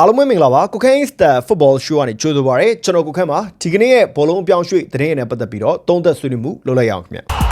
အားလုံးပဲမင်္ဂလာပါကိုခန့် Star Football Show ကနေကြိုဆိုပါရစေကျွန်တော်ကိုခန့်ပါဒီကနေ့ရဲ့ဘောလုံးအပြောင်းရွှေ့သတင်းအနဲ့ပတ်သက်ပြီးတော့သုံးသက်ဆွေးနွေးမှုလုပ်လိုက်ရအောင်ခင်ဗျ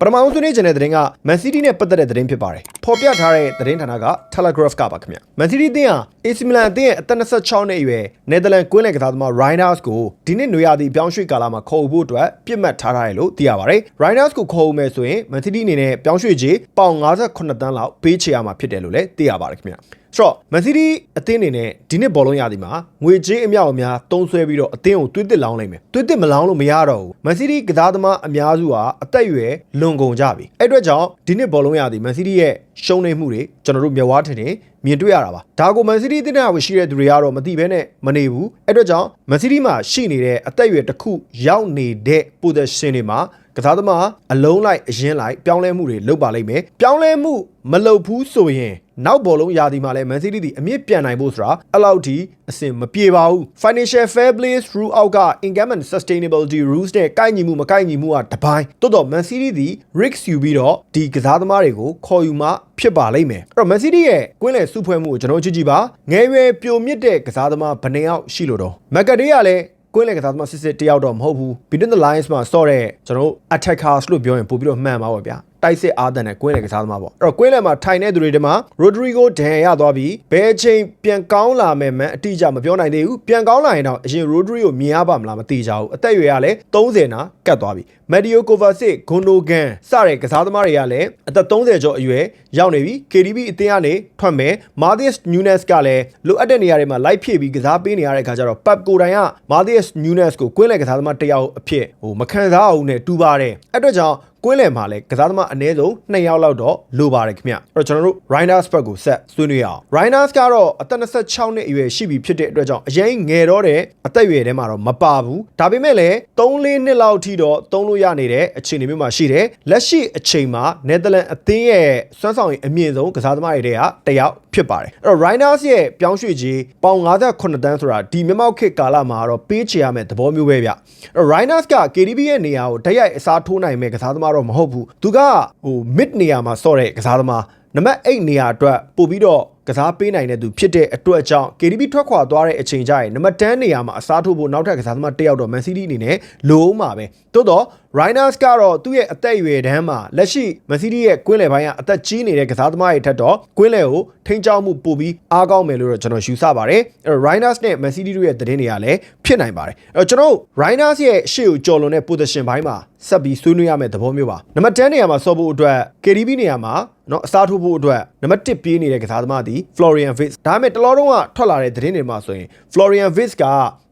ပထမဆုံးဆွေးနွေးချင်တဲ့သတင်းက Man City နဲ့ပတ်သက်တဲ့သတင်းဖြစ်ပါတယ်ဖော်ပြထားတဲ့သတင်းဌာနက Telegraph ကပါခင်ဗျ Man City အသင်းဟာ AC Milan အသင်းရဲ့အသက်26နှစ်အရွယ် Netherlands ကွင်းလယ်ကစားသမား Reinders ကိုဒီနှစ်နွေရာသီအပြောင်းရွှေ့ကာလမှာခေါ်ယူဖို့အတွက်ပြစ်မှတ်ထားထားတယ်လို့သိရပါတယ် Reinders ကိုခေါ်ယူမယ်ဆိုရင် Man City အနေနဲ့ပြောင်းရွှေ့ခြင်းပေါင်58တန်းလောက်ပေးချေရမှာဖြစ်တယ်လို့လည်းသိရပါတယ်ခင်ဗျဆိုတော့ Man City အသင်းအနေနဲ့ဒီနှစ်ဘောလုံးရာသီမှာငွေကြေးအမြောက်အများတုံးဆွဲပြီးတော့အသင်းကိုသွေးတစ်လောင်းလိုက်မယ်သွေးတစ်မလောင်းလို့မရတော့ဘူး Man City ကစားသမားအများစုဟာအသက်အရွယ်လွန်ကုန်ကြပြီအဲ့အတွက်ကြောင့်ဒီနှစ်ဘောလုံးရာသီ Man City ရဲ့ရှုံးနေမှုတွေကျွန်တော်တို့မျက်ဝါးထင်ထင်မြင်တွေ့ရတာပါဒါကို Man City အသင်းထဲမှာရှိတဲ့သူတွေကတော့မသိဘဲနဲ့မနေဘူးအဲ့အတွက်ကြောင့် Man City မှာရှိနေတဲ့အသက်အရွယ်တစ်ခုရောက်နေတဲ့ position တွေမှာကစားသမားအလုံးလိုက်အရင်လိုက်ပြောင်းလဲမှုတွေလုပ်ပါလိမ့်မယ်ပြောင်းလဲမှုမလုပ်ဘူးဆိုရင် နောက်ဘောလုံးရာသီမှာလည်း Man City ဒီအမြင့်ပြန်နိုင်ဖို့ဆိုတာအဲ့လောက်ထိအဆင်မပြေပါဘူး Financial Fair Play throughout က income and sustainability rules နဲ့ကိုက်ညီမှုမကိုက်ညီမှုကတပိုင်းတိုးတော့ Man City ဒီ risk ယူပြီးတော့ဒီကစားသမားတွေကိုခေါ်ယူမှဖြစ်ပါလိမ့်မယ်အဲ့တော့ Man City ရဲ့ကွင်းလယ်စုဖွဲ့မှုကိုကျွန်တော်ကြည့်ကြည့်ပါငယ်ရွယ်ပြိုမြင့်တဲ့ကစားသမားဘယ်နှယောက်ရှိလို့တော့ Macadé ကလည်းကွင်းလယ်ကစားသမားစစ်စစ်တယောက်တော့မဟုတ်ဘူး between the lines မှာစော့တဲ့ကျွန်တော်တို့ attackers လို့ပြောရင်ပို့ပြီးတော့မှန်ပါပါဗျာတိုက်စစ်အားတန်တဲ့ကွင်းလယ်ကစားသမားပေါ့အဲ့တော့ကွင်းလယ်မှာထိုင်တဲ့သူတွေတမှာ Rodrigo ဒန်ရသွားပြီးဘယ်အချိန်ပြန်ကောင်းလာမယ်မှန်အတိအကျမပြောနိုင်သေးဘူးပြန်ကောင်းလာရင်တော့အရင် Rodrigo မြင်ရပါမလားမသိကြဘူးအသက်အရွယ်ကလည်း30နာကတ်သွားပြီ Mario Kovacic Gundogan စတဲ့ကစားသမားတွေကလည်းအသက်30ကျော်အရွယ်ရောက်နေပြီ KDB အသင်းကနေထွက်မယ် Matheus Nunes ကလည်းလိုအပ်တဲ့နေရာတွေမှာလိုက်ဖြည့်ပြီးကစားပေးနေရတဲ့အခါကျတော့ Pep ကိုတိုင်က Matheus Nunes ကိုကွင်းလယ်ကစားသမားတစ်ယောက်အဖြစ်ဟိုမခံစားအောင်နဲ့တူပါတယ်အဲ့အတွက်ကြောင့်ကွင်းလယ်မှာလည်းကစားသမားအနည်းဆုံး2ယောက်လောက်တော့လိုပါတယ်ခင်ဗျအဲ့တော့ကျွန်တော်တို့ Reinders ဘက်ကိုဆက်ဆွေးနွေးအောင် Reinders ကတော့အသက်26နှစ်အရွယ်ရှိပြီဖြစ်တဲ့အတွက်ကြောင့်အရင်ငယ်တော့တဲ့အသက်အရွယ်ထဲမှာတော့မပါဘူးဒါပေမဲ့လည်း3-4နှစ်လောက်ထိတော့သုံးလို့ရနေတဲ့အခြေအနေမျိုးမှာရှိတယ်လက်ရှိအချိန်မှာ Netherlands အသင်းရဲ့စွမ်းဆောင်ရည်အမြင့်ဆုံးကစားသမားတွေထဲကတစ်ယောက်ဖြစ်ပါတယ်အဲ့တော့ Reinders ရဲ့ပြောင်းရွှေ့ခြင်းပေါင်58တန်းဆိုတာဒီမျက်မှောက်ခေတ်ကာလမှာတော့ပေးချေရမယ့်သဘောမျိုးပဲဗျအဲ့တော့ Reinders က KDB ရဲ့နေရာကိုတိုက်ရိုက်အစားထိုးနိုင်မဲ့ကစားသမားတော့မဟုတ်ဘူးသူကဟို mid နေရာမှာစော့တဲ့ကစားသမားနံပါတ်8နေရာအတွက်ပို့ပြီးတော့ကစားပေးနိုင်တဲ့သူဖြစ်တဲ့အတွက်ကြောင့် KDB ထွက်ခွာသွားတဲ့အချိန်ကျရင်နံပါတ်10နေရာမှာအစားထိုးဖို့နောက်ထပ်ကစားသမားတစ်ယောက်တော့ Man City အနေနဲ့လိုအောင်ပါပဲတိုးတော့ Rhinos ကတော့သူ့ရဲ့အသက်အရွယ်တန်းမှာလက်ရှိ Mercedes ရဲ့ကွင်းလယ်ပိုင်းကအသက်ကြီးနေတဲ့ကစားသမားတွေထက်တော့ကွင်းလယ်ကိုထိန်းကျောင်းမှုပိုပြီးအားကောင်းမယ်လို့တော့ကျွန်တော်ယူဆပါတယ်အဲ Rhinos နဲ့ Mercedes တို့ရဲ့သတင်းတွေကလည်းဖြစ်နိုင်ပါတယ်အဲကျွန်တော် Rhinos ရဲ့ရှေ့ကိုကျော်လွန်တဲ့ position ပိုင်းမှာဆက်ပြီးဆွေးနွေးရမယ့်သဘောမျိုးပါနံပါတ်10နေရာမှာစောဖို့အတွက် KDB နေရာမှာနော်အစားထိုးဖို့အတွက်နံပါတ်1ပြေးနေတဲ့ကစားသမားသည် Florian Vitz ဒါပေမဲ့တလောတော့ကထွက်လာတဲ့သတင်းတွေမှာဆိုရင် Florian Vitz က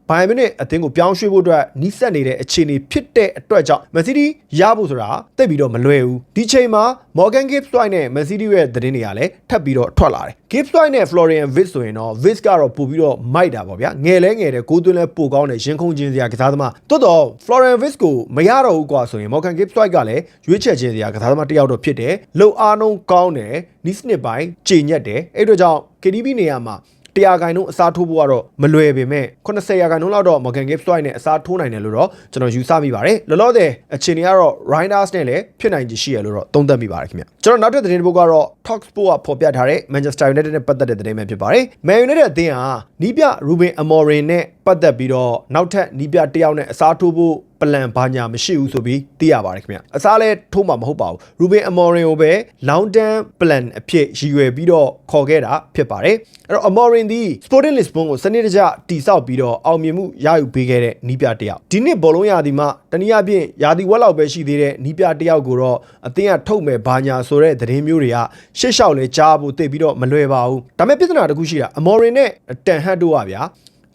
ဘိုင်မနစ်အသင်းကိုပြောင်းရွှေ့ဖို့အတွက်နီးစပ်နေတဲ့အခြေအနေဖြစ်တဲ့အတွက်ကြောင့် Man City ရဖို့ဆိုတာတိတ်ပြီးတော့မလွယ်ဘူးဒီချိန်မှာ Morgan Gibbs White နဲ့ Man City ရဲ့သတင်းတွေကလည်းထပ်ပြီးတော့ထွက်လာတယ် Gibbs White နဲ့ Florian Wirtz ဆိုရင်တော့ Wirtz ကတော့ပို့ပြီးတော့မိုက်တာပေါ့ဗျာငယ်လဲငယ်တယ်ကိုသွင်းလဲပိုကောင်းတယ်ရင်ခုန်ခြင်းစရာကစားသမားတိုးတော့ Florian Wirtz ကိုမရတော့ဘူးကွာဆိုရင် Morgan Gibbs White ကလည်းရွေးချယ်ခြင်းစရာကစားသမားတစ်ယောက်တော့ဖြစ်တယ်လုံအားနှုံးကောင်းတယ်နီးစနစ်ပိုင်းချိန်ညက်တယ်အဲ့တို့ကြောင့် KDB နေရာမှာ တရားခိုင်နှုန်းအစားထိုးဖို့ကတော့မလွယ်ပေမဲ့80ရာခိုင်နှုန်းလောက်တော့ Morgan Gibbs White နဲ့အစားထိုးနိုင်တယ်လို့တော့ကျွန်တော်ယူဆမိပါတယ်လောလောဆယ်အခြေအနေကတော့ Reinders နဲ့လည်းဖြစ်နိုင်ခြေရှိရလို့တော့သုံးသပ်မိပါတယ်ခင်ဗျကျွန်တော်နောက်ထပ်သတင်းတစ်ပုဒ်ကတော့ Talksport ကဖော်ပြထားတဲ့ Manchester United နဲ့ပတ်သက်တဲ့သတင်းပဲဖြစ်ပါတယ် Man United အသင်းဟာနီးပြ Ruben Amorim နဲ့ပတ်သက်ပြီးတော့နောက်ထပ်နီးပြတစ်ယောက်နဲ့အစားထိုးဖို့ ပလန်ဘာညာမရှိဘူးဆိုပြီးသိရပါတယ်ခင်ဗျအစားလဲထိုးမှာမဟုတ်ပါဘူး Ruben Amorim ကိုပဲ long term plan အဖြစ်ရည်ရွယ်ပြီးတော့ခေါ်ခဲ့တာဖြစ်ပါတယ်အဲ့တော့ Amorim ဒီ Sporting Lisbon ကိုစနစ်တကျတိစောက်ပြီးတော့အောင်မြင်မှုရယူပေးခဲ့တဲ့နီးပြတစ်ယောက်ဒီနှစ်ဘောလုံးရာသီမှာတနည်းအားဖြင့်ရာသီဝက်လောက်ပဲရှိသေးတဲ့နီးပြတစ်ယောက်ကိုတော့အသင်းကထုတ်မယ်ဘာညာဆိုတဲ့သတင်းမျိုးတွေကရှစ်လျှောက်လဲကြားဖို့သိပြီးတော့မလွယ်ပါဘူးဒါပေမဲ့ပြဿနာတစ်ခုရှိတာ Amorim နဲ့တန်ဟတ်တို့ကဗျာ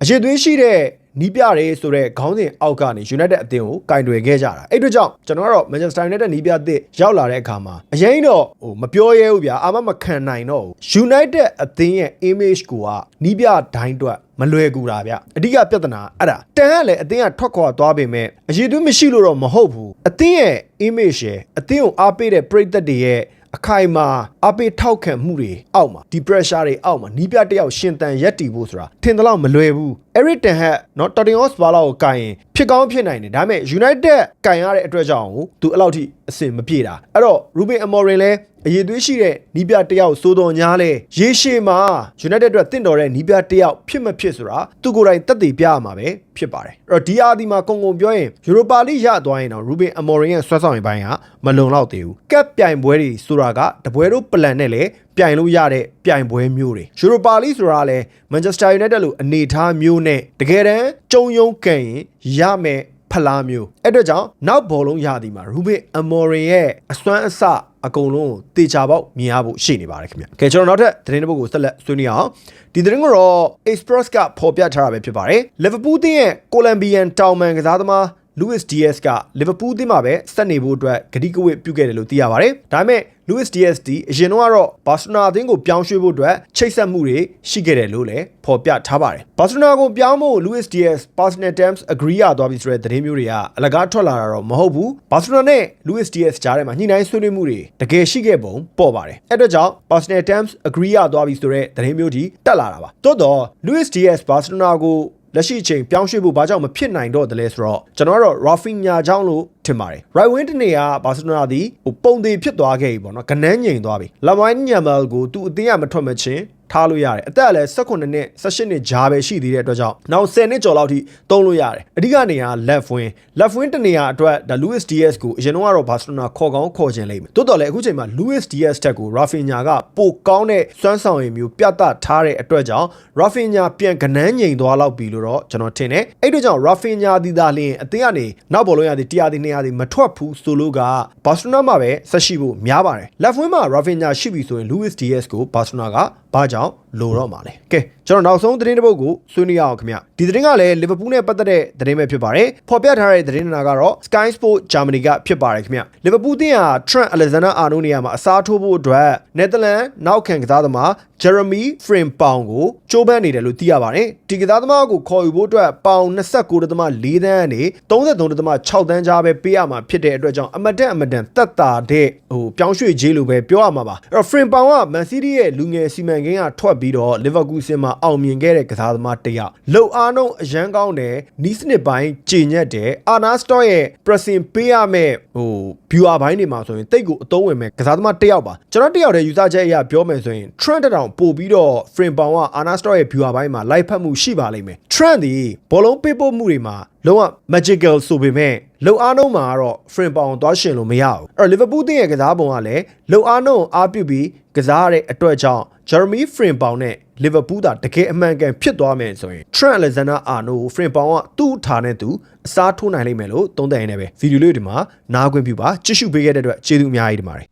အရေးသွေးရှိတဲ့ နီးပြရဲဆိုတဲ့ခေါင်းစဉ်အောက်ကနေ United အသင်းကိုကင်တွယ်ခဲ့ကြတာအဲ့တို့ကြောင့်ကျွန်တော်ကတော့ Manchester United နီးပြအသစ်ရောက်လာတဲ့အခါမှာအရင်တော့ဟိုမပြောရဲဘူးဗျာအာမမခံနိုင်တော့ဘူး United အသင်းရဲ့ image ကိုကနီးပြဒိုင်းတွက်မလွယ်ကူတာဗျအဓိကပြဿနာအဲ့ဒါတန်ကလည်းအသင်းကထွက်ခွာသွားပေမဲ့အရေးသွေးမရှိလို့တော့မဟုတ်ဘူးအသင်းရဲ့ image ရဲ့အသင်းကိုအားပေးတဲ့ပရိသတ်တွေရဲ့အခိုင်မာအပေးထောက်ခံမှုတွေအောက်မှာဒီ pressure တွေအောက်မှာနီးပြတစ်ယောက်ရှင်တန်ရက်တီဖို့ဆိုတာထင်တယ်လို့မလွယ်ဘူး Eric Ten Hag နော် Tottenham Hotspur လောက်ကိုကင်ရင်ဖြစ်ကောင်းဖြစ်နိုင်တယ်ဒါပေမဲ့ United ကင်ရတဲ့အတွက်ကြောင့်သူအဲ့လောက်ထိအဆင်မပြေတာအဲ့တော့ Ruben Amorim လည်းအရေးသွေးရှိတဲ့နီးပြတစ်ယောက်စိုးတော်ညာလဲရေရှည်မှာ United အတွက်တင့်တော်တဲ့နီးပြတစ်ယောက်ဖြစ်မဖြစ်ဆိုတာသူကိုယ်တိုင်တက်တည်ပြရမှာပဲဖြစ်ပါတယ်အဲ့တော့ဒီအာဒီမှာကုံကုံပြောရင် Europa League ရသွားရင်တော့ Ruben Amorim ရဲ့ဆွဲဆောင်ရပိုင်းကမလုံလောက်သေးဘူးကပ်ပြိုင်ပွဲတွေဆိုတာကတပွဲတို့ပလန်နဲ့လည်း ပြိုင်လို့ရတဲ့ပြိုင်ပွဲမျိုးတွေ Europa League ဆိုတာလည်း Manchester United လို့အနေထားမျိုးနဲ့တကယ်တမ်းကြုံယုံကန်ရင်ရမယ်ဖလားမျိုးအဲ့အတွက်ကြောင့်နောက်ဘောလုံးရသည်မှာ Ruben Amorim ရဲ့အစွမ်းအစအကုန်လုံးကိုတေချာပေါက်မြင်ရဖို့ရှိနေပါတယ်ခင်ဗျ။ကဲကျွန်တော်နောက်ထပ်သတင်းတစ်ပုဒ်ကိုဆက်လက်ဆွေးနွေးအောင်ဒီသတင်းကတော့ Express ကဖော်ပြထားတာပဲဖြစ်ပါတယ်။ Liverpool တင်းရဲ့ Colombian တောင်မန်ကစားသမား Luis Diaz က Liverpool တင်းမှာပဲဆက်နေဖို့အတွက်ဂတိကဝတ်ပြုခဲ့တယ်လို့သိရပါတယ်။ဒါပေမဲ့ Luis Diaz ဒီအရင်တော့ကတော့ Barcelona အသင်းကိုပြောင်းရွှေ့ဖို့အတွက်ချိတ်ဆက်မှုတွေရှိခဲ့တယ်လို့လည်းဖော်ပြထားပါတယ်။ Barcelona ကိုပြောင်းဖို့ Luis Diaz personal terms agree ရသွားပြီဆိုတဲ့သတင်းမျိုးတွေကအလကားထွက်လာတာတော့မဟုတ်ဘူး။ Barcelona နဲ့ Luis Diaz ကြားထဲမှာညှိနှိုင်းဆွေးနွေးမှုတွေတကယ်ရှိခဲ့ပုံပေါ်ပါတယ်။အဲ့အတွက်ကြောင့် personal terms agree ရသွားပြီဆိုတဲ့သတင်းမျိုးကြီးတက်လာတာပါ။တိုးတော့ Luis Diaz Barcelona ကို လက်ရှိအချိန်ပြောင်းရွှေ့ဖို့ဘာကြောင့်မဖြစ်နိုင်တော့တယ်လဲဆိုတော့ကျွန်တော်ကတော့ Rafinha ကြောင့်လို့ထင်ပါတယ် right wing တနေကဘာစီလိုနာသည်ဟိုပုံသေးဖြစ်သွားခဲ့ပြီပေါ့နော်ကနန်းငိန်သွားပြီ Lamine Yamal ကိုသူအသင်းကမထွက်မချင်း ထားလို့ရတယ်အသက်လည်း18နှစ်18နှစ်ဂျာပဲရှိသေးတဲ့အတွက်ကြောင့်နောက်10နှစ်ကျော်လောက်ထိတုံးလို့ရတယ်အဓိကနေက left wing left wing တနေရာအတွက်ဒါ Luis Diaz ကိုအရင်တော့ကတော့ Barcelona ခေါ်ကောင်းခေါ်ခြင်းလိမ့်မယ်တိုးတော်လည်းအခုချိန်မှာ Luis Diaz တက်ကို Rafinha ကပိုကောင်းတဲ့စွမ်းဆောင်ရည်မျိုးပြသထားတဲ့အတွက်ကြောင့် Rafinha ပြန်ကနန်းငိန်သွားလောက်ပြီလို့တော့ကျွန်တော်ထင်တယ်အဲ့အတွက်ကြောင့် Rafinha ဒီသားလင်းအသင်းကနေနောက်ဘောလုံးရသည်100သည်200သည်မထွက်ဘူးဆိုလို့က Barcelona မှာပဲဆက်ရှိဖို့များပါတယ် left wing မှာ Rafinha ရှိပြီဆိုရင် Luis Diaz ကို Barcelona က ဘာကြောင့်လိုတော့မှာလဲကဲကျွန်တော်နောက်ဆုံးသတင်းတစ်ပုဒ်ကိုဆွေးနွေးရအောင်ခင်ဗျဒီသတင်းကလည်းလီဗာပူးနဲ့ပတ်သက်တဲ့သတင်းပဲဖြစ်ပါတယ်ဖော်ပြထားတဲ့သတင်းနာကတော့ Sky Sport Germany ကဖြစ်ပါတယ်ခင်ဗျလီဗာပူးတင်းဟာ Trent Alexander-Arnold နေရာမှာအစားထိုးဖို့အတွက် Netherlands နောက်ခံကစားသမား Jeremy Frimpong ကိုကြိုးပမ်းနေတယ်လို့သိရပါတယ်ဒီကစားသမားကိုခေါ်ယူဖို့အတွက်ပေါင်29.4တန်းကနေ33.6တန်းကြားပဲပေးရမှာဖြစ်တဲ့အတွက်ကြောင့်အမတန်အမတန်တက်တာတဲ့ဟိုပြောင်းရွှေ့ခြင်းလို့ပဲပြောရမှာပါအဲ့တော့ Frimpong က Man City ရဲ့လူငယ်စီမံကိန်းကထွက်ပြီးတော့ Liverpool မှာအောင်မြင်ခဲ့တဲ့ကစားသမားတစ်ယောက်လုံအားနှုံးအရန်ကောင်းတယ်နီးစနစ်ပိုင်းကြည်ညက်တယ်အာနာစတော့ရဲ့ pressing ပေးရမယ့်ဟို viewer ဘိုင်းတွေမှာဆိုရင်တိတ်ကိုအသုံးဝင်မဲ့ကစားသမားတစ်ယောက်ပါကျွန်တော်တစ်ယောက်တည်းယူဆချက်အရပြောမယ်ဆိုရင် Trent တောင်ပို့ပြီးတော့ frame ပေါင်ကအာနာစတော့ရဲ့ viewer ဘိုင်းမှာ live ဖတ်မှုရှိပါလိမ့်မယ် Trent ဒီဘောလုံးပေးပို့မှုတွေမှာ လုံးဝ magical ဆိုပေမဲ့လုံအားနှုံးမှာကတော့ frame ပေါင်သွားရှင်လို့မရဘူးအဲ့တော့ Liverpool တင်းရဲ့ကစားပုံကလည်းလုံအားနှုံးအားပြုပြီးကစားရတဲ့အတွက်ကြောင့် Jeremy Frimpong နဲ့ Liverpool ဒါတကယ်အမှန်ကန်ဖြစ်သွားမယ်ဆိုရင် Trent Alexander-Arnold Frimpong ကသူ့ထားနဲ့သူအစားထိုးနိုင်လိမ့်မယ်လို့သုံးသပ်ရင်းနဲ့ပဲဗီဒီယိုလေးဒီမှာနားခွင့်ပြုပါကြည့်ရှုပေးခဲ့တဲ့အတွက်ကျေးဇူးအများကြီးတင်ပါတယ်